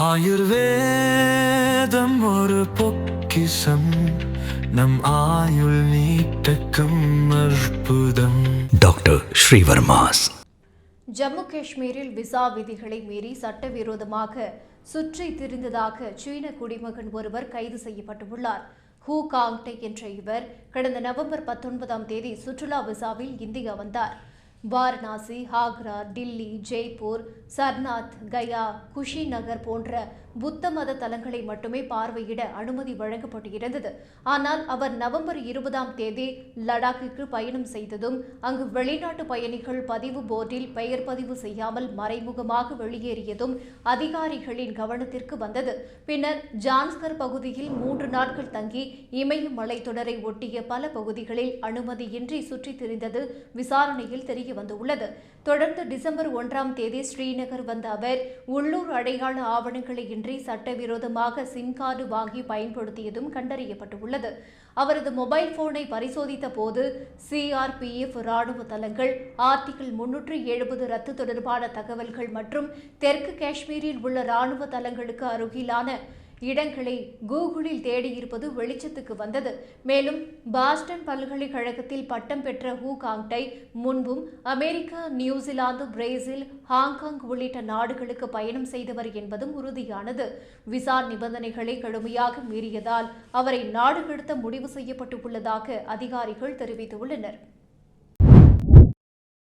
ஆயுர்வேதம் ஒரு பொக்கிசம் நம் ஆயுள் நீட்டக்கும் அற்புதம். டாக்டர் ஸ்ரீவர்மாஸ். ஜம்மு காஷ்மீரில் விசா விதிகளை மீறி சட்டவிரோதமாக சுற்றி திரிந்ததாக சீன குடிமகன் ஒருவர் கைது செய்யப்பட்டுள்ளார். ஹூ காங்டே என்ற இவர் கடந்த நவம்பர் பத்தொன்பதாம் தேதி சுற்றுலா விசாவில் இந்தியா வந்தார். வாரணாசி ஆக்ரா டில்லி ஜெய்ப்பூர் சர்நாத் கயா குஷிநகர் போன்ற புத்த மத தலங்களை மட்டுமே பார்வையிட அனுமதி வழங்கப்பட்டு இருந்தது ஆனால் அவர் நவம்பர் இருபதாம் தேதி லடாக்கிற்கு பயணம் செய்ததும் அங்கு வெளிநாட்டு பயணிகள் பதிவு போர்டில் பெயர் பதிவு செய்யாமல் மறைமுகமாக வெளியேறியதும் அதிகாரிகளின் கவனத்திற்கு வந்தது. பின்னர் ஜான்ஸ்கர் பகுதியில் மூன்று நாட்கள் தங்கி இமயமலை தொடரை ஒட்டிய பல பகுதிகளில் அனுமதியின்றி சுற்றித் திரிந்தது விசாரணையில் தெரிய வந்துள்ளது. தொடர்ந்து டிசம்பர் ஒன்றாம் தேதி ஸ்ரீநகர் வந்த அவர் உள்ளூர் அடையாள ஆவணங்களை இன்றி சட்டவிரோதமாக சிம் கார்டு வாங்கி பயன்படுத்தியதும் கண்டறியப்பட்டுள்ளது. அவரது மொபைல் போனை பரிசோதித்த போது சிஆர்பிஎஃப் ராணுவ தளங்கள் ஆர்டிகிள் முன்னூற்று எழுபது ரத்து தொடர்பான தகவல்கள் மற்றும் தெற்கு காஷ்மீரில் உள்ள ராணுவ தளங்களுக்கு அருகிலான இடங்களை கூகுளில் தேடியிருப்பது வெளிச்சத்துக்கு வந்தது. மேலும் பாஸ்டன் பல்கலைக்கழகத்தில் பட்டம் பெற்ற ஹூ காங்டை முன்பும் அமெரிக்கா நியூசிலாந்து பிரேசில் ஹாங்காங் உள்ளிட்ட நாடுகளுக்கு பயணம் செய்தவர் என்பதும் உறுதியானது. விசா நிபந்தனைகளை கடுமையாக மீறியதால் அவரை நாடு கடத்த முடிவு செய்யப்பட்டுள்ளதாக அதிகாரிகள் தெரிவித்துள்ளனர்.